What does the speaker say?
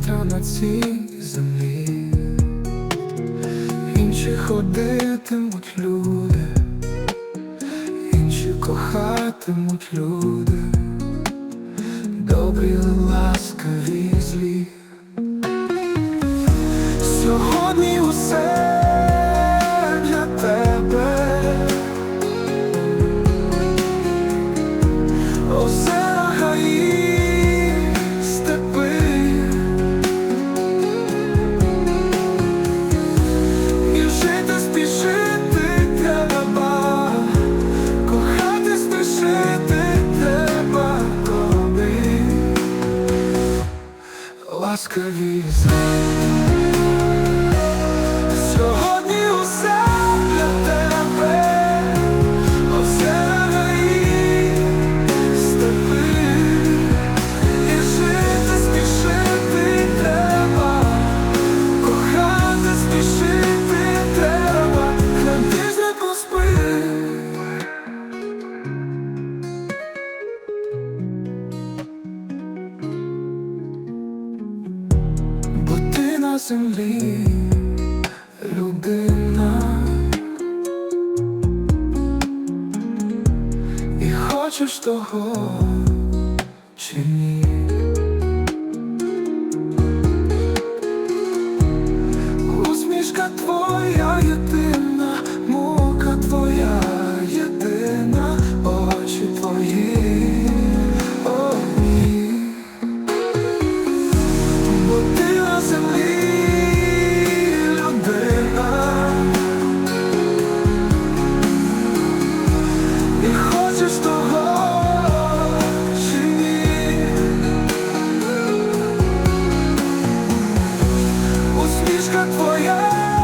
завтра на цій землі. Інші ходитимуть люди, інші кохатимуть люди, добрі, ласкаві ласкаві землі людина. І хочеш того Усмішка твоя єдина,